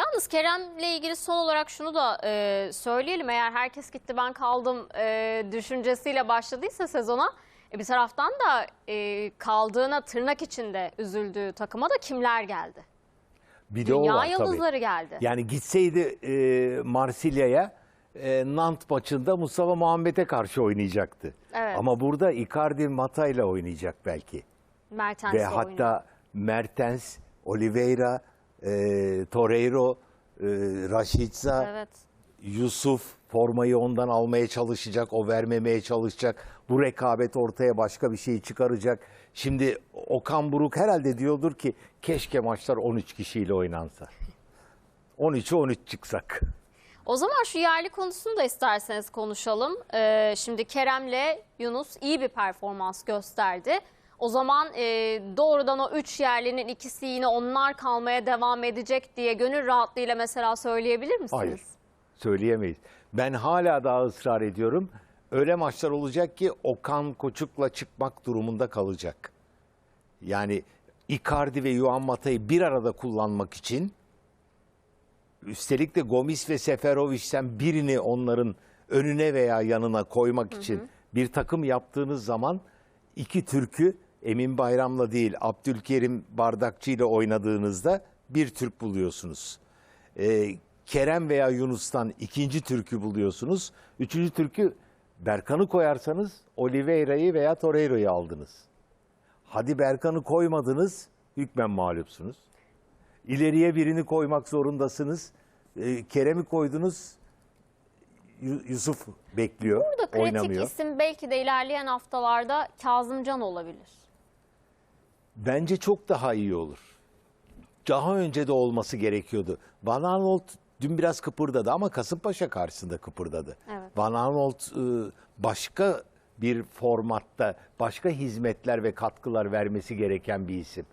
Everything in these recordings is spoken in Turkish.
Yalnız Kerem'le ilgili son olarak şunu da e, söyleyelim. Eğer herkes gitti ben kaldım e, düşüncesiyle başladıysa sezona e, bir taraftan da e, kaldığına tırnak içinde üzüldüğü takıma da kimler geldi? Bir de o Dünya var tabii. yıldızları geldi. Yani gitseydi e, Marsilya'ya e, Nant maçında Mustafa Muhammed'e karşı oynayacaktı. Evet. Ama burada Icardi Mata'yla oynayacak belki. Mertens Ve hatta oynuyor. Mertens, Oliveira, e, Torreiro, e, Rashica, Evet. Yusuf formayı ondan almaya çalışacak, o vermemeye çalışacak. Bu rekabet ortaya başka bir şey çıkaracak. Şimdi Okan Buruk herhalde diyordur ki keşke maçlar 13 kişiyle oynansa. 13'e 13 çıksak. O zaman şu yerli konusunu da isterseniz konuşalım. Ee, şimdi Kerem'le Yunus iyi bir performans gösterdi. O zaman e, doğrudan o üç yerlinin ikisi yine onlar kalmaya devam edecek diye gönül rahatlığıyla mesela söyleyebilir misiniz? Hayır. Söyleyemeyiz. Ben hala daha ısrar ediyorum. Öyle maçlar olacak ki Okan Koçuk'la çıkmak durumunda kalacak. Yani Icardi ve Juan Mata'yı bir arada kullanmak için üstelik de Gomis ve Seferovic'ten birini onların önüne veya yanına koymak için bir takım yaptığınız zaman iki Türk'ü Emin Bayram'la değil Abdülkerim Bardakçı ile oynadığınızda bir Türk buluyorsunuz. Ee, Kerem veya Yunus'tan ikinci Türk'ü buluyorsunuz. Üçüncü Türk'ü Berkan'ı koyarsanız Oliveira'yı veya Torreira'yı aldınız. Hadi Berkan'ı koymadınız, hükmen mağlupsunuz. İleriye birini koymak zorundasınız. Ee, Kerem'i koydunuz, Yu- Yusuf bekliyor, Burada kritik oynamıyor. isim belki de ilerleyen haftalarda Kazımcan olabilir. Bence çok daha iyi olur. Daha önce de olması gerekiyordu. Van Aanholt dün biraz kıpırdadı ama Kasımpaşa karşısında kıpırdadı. Evet. Van Aanholt e, başka bir formatta, başka hizmetler ve katkılar vermesi gereken bir isim.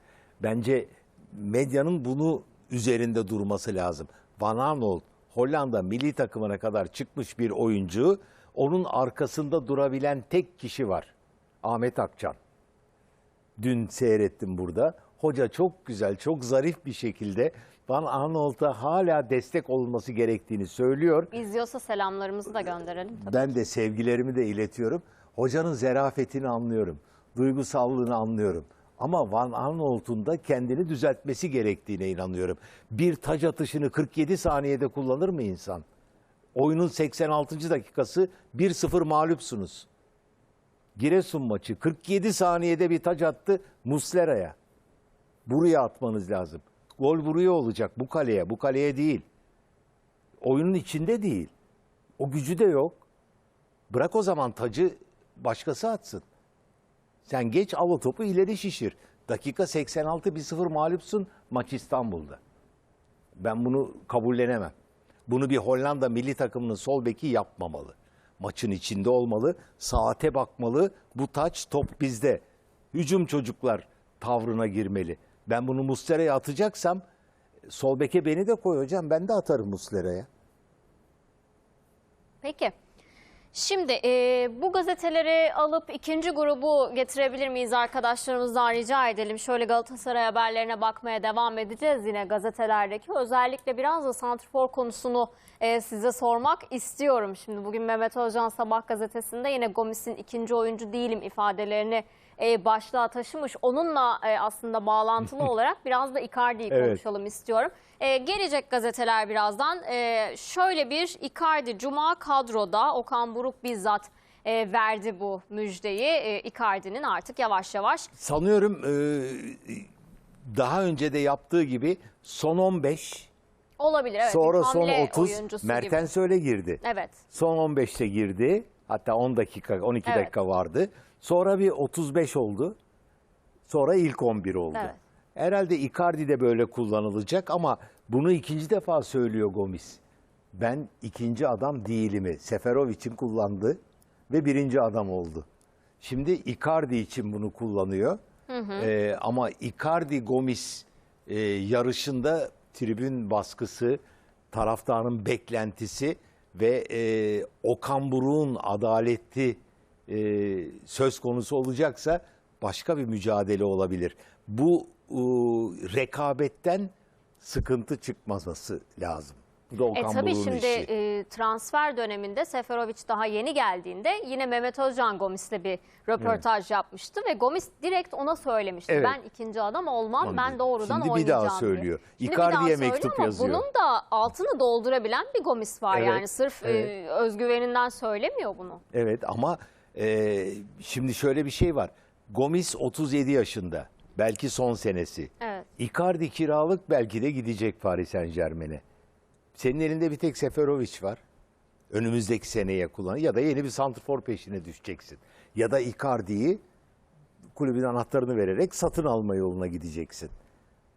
Bence medyanın bunu üzerinde durması lazım. Van Aanholt Hollanda milli takımına kadar çıkmış bir oyuncu. Onun arkasında durabilen tek kişi var. Ahmet Akçan. Dün seyrettim burada. Hoca çok güzel, çok zarif bir şekilde Van Aanholt'a hala destek olması gerektiğini söylüyor. İzliyorsa selamlarımızı da gönderelim. Tabii. Ben de sevgilerimi de iletiyorum. Hocanın zerafetini anlıyorum. Duygusallığını anlıyorum. Ama Van Aanholt'un da kendini düzeltmesi gerektiğine inanıyorum. Bir taç atışını 47 saniyede kullanır mı insan? Oyunun 86. dakikası 1-0 mağlupsunuz. Giresun maçı 47 saniyede bir taç attı Muslera'ya. Buraya atmanız lazım. Gol buraya olacak bu kaleye, bu kaleye değil. Oyunun içinde değil. O gücü de yok. Bırak o zaman tacı başkası atsın. Sen geç al topu ileri şişir. Dakika 86 1-0 mağlupsun maç İstanbul'da. Ben bunu kabullenemem. Bunu bir Hollanda milli takımının sol beki yapmamalı. Maçın içinde olmalı, saate bakmalı. Bu taç top bizde. Hücum çocuklar tavrına girmeli. Ben bunu Muslera'ya atacaksam sol beke beni de koy hocam. Ben de atarım Muslera'ya. Peki. Şimdi e, bu gazeteleri alıp ikinci grubu getirebilir miyiz arkadaşlarımızdan rica edelim. Şöyle Galatasaray haberlerine bakmaya devam edeceğiz yine gazetelerdeki. Özellikle biraz da santrfor konusunu e, size sormak istiyorum. Şimdi bugün Mehmet Özcan Sabah gazetesinde yine Gomis'in ikinci oyuncu değilim ifadelerini e, başlığa taşımış. Onunla e, aslında bağlantılı olarak biraz da Icardi'yi Evet. konuşalım istiyorum. E, gelecek gazeteler birazdan. E, şöyle bir Icardi Cuma kadroda Okan Buruk bizzat e, verdi bu müjdeyi. E, Icardi'nin artık yavaş yavaş Sanıyorum e, daha önce de yaptığı gibi son 15 olabilir. Evet, sonra son hamle 30 oyuncusu gibi. Mertens öyle girdi. Evet. Son 15'te girdi. Hatta 10 dakika 12 Evet. dakika vardı. Sonra bir 35 oldu. Sonra ilk 11 oldu. Evet. Herhalde Icardi de böyle kullanılacak ama bunu ikinci defa söylüyor Gomis. Ben ikinci adam değilimi. Seferovic'in kullandı ve birinci adam oldu. Şimdi Icardi için bunu kullanıyor. Ee, ama Icardi Gomis e, yarışında tribün baskısı, taraftarın beklentisi ve e, Okan Buruk'un adaleti e, söz konusu olacaksa başka bir mücadele olabilir. Bu e, rekabetten sıkıntı çıkması lazım. Okan E tabii şimdi işi. e, transfer döneminde Seferovic daha yeni geldiğinde yine Mehmet Özcan Gomis'le bir röportaj yapmıştı ve Gomis direkt ona söylemişti. Evet. Ben ikinci adam olmam, ben doğrudan Şimdi bir oynayacağım daha diye. söylüyor. Bir Icardi'ye daha mektup ama yazıyor. Bunun da altını doldurabilen bir Gomis var Evet, yani sırf e, evet. özgüveninden söylemiyor bunu. Evet ama e, şimdi şöyle bir şey var. Gomis 37 yaşında. Belki son senesi. Evet. Icardi kiralık belki de gidecek Paris Saint Germain'e. Senin elinde bir tek Seferovic var. Önümüzdeki seneye kullan ya da yeni bir santrfor peşine düşeceksin. Ya da Icardi'yi kulübün anahtarını vererek satın alma yoluna gideceksin.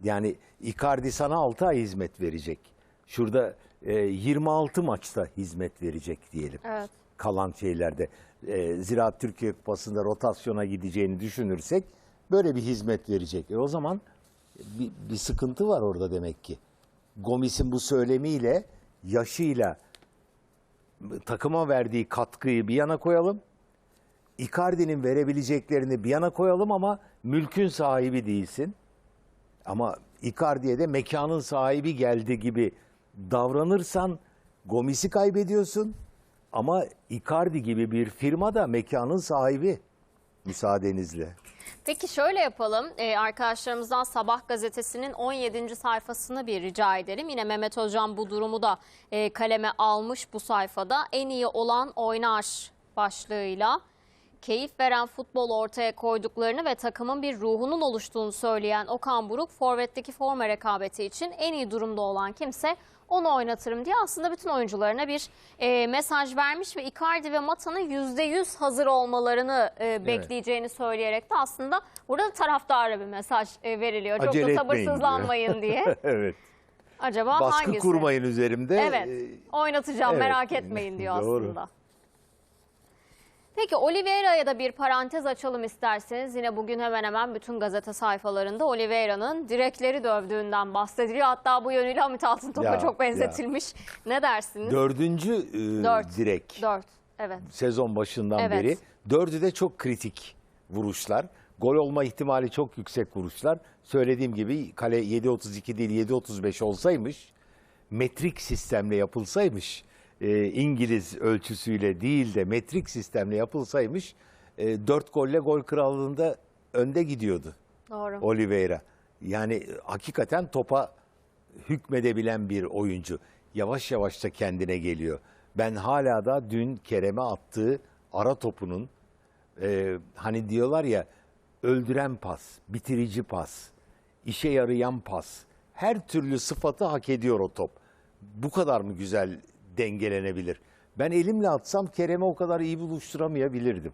Yani Icardi sana 6 ay hizmet verecek. Şurada e, 26 maçta hizmet verecek diyelim. Evet. Kalan şeylerde. E, Ziraat Türkiye Kupası'nda rotasyona gideceğini düşünürsek böyle bir hizmet verecek. E, o zaman bir, bir sıkıntı var orada demek ki. Gomis'in bu söylemiyle, yaşıyla takıma verdiği katkıyı bir yana koyalım. Icardi'nin verebileceklerini bir yana koyalım ama mülkün sahibi değilsin. Ama Icardi'ye de mekanın sahibi geldi gibi davranırsan Gomis'i kaybediyorsun. Ama Icardi gibi bir firma da mekanın sahibi. Müsaadenizle. Peki şöyle yapalım. Ee, arkadaşlarımızdan Sabah gazetesinin 17. sayfasını bir rica edelim. Yine Mehmet Hocam bu durumu da e, kaleme almış bu sayfada. En iyi olan oynar başlığıyla keyif veren futbol ortaya koyduklarını ve takımın bir ruhunun oluştuğunu söyleyen Okan Buruk, forvetteki forma rekabeti için en iyi durumda olan kimse onu oynatırım diye aslında bütün oyuncularına bir e, mesaj vermiş ve Icardi ve Mata'nın %100 hazır olmalarını e, bekleyeceğini söyleyerek de aslında burada da taraftara bir mesaj e, veriliyor. Çok Acele da sabırsızlanmayın diye. evet. Acaba Baskı hangisi? kurmayın üzerimde. Evet. Ee, Oynatacağım evet. merak etmeyin diyor Doğru. Peki Oliveira'ya da bir parantez açalım isterseniz. Yine bugün hemen hemen bütün gazete sayfalarında Oliveira'nın direkleri dövdüğünden bahsediliyor. Hatta bu yönüyle Hamit Altıntop'a Ya, çok benzetilmiş. Ne dersiniz? Dördüncü e, Dört. direk. Dört. Evet. sezon başından Evet. beri. Dördü de çok kritik vuruşlar. Gol olma ihtimali çok yüksek vuruşlar. Söylediğim gibi kale 7.32 değil 7.35 olsaymış, metrik sistemle yapılsaymış, e, İngiliz ölçüsüyle değil de metrik sistemle yapılsaymış, e, 4 golle gol krallığında önde gidiyordu Doğru. Oliveira. Yani e, hakikaten topa hükmedebilen bir oyuncu. Yavaş yavaş da kendine geliyor. Ben hala da dün Kerem'e attığı ara topunun e, hani diyorlar ya öldüren pas, bitirici pas, işe yarayan pas. Her türlü sıfatı hak ediyor o top. Bu kadar mı güzel dengelenebilir? Ben elimle atsam Kerem'e o kadar iyi buluşturamayabilirdim.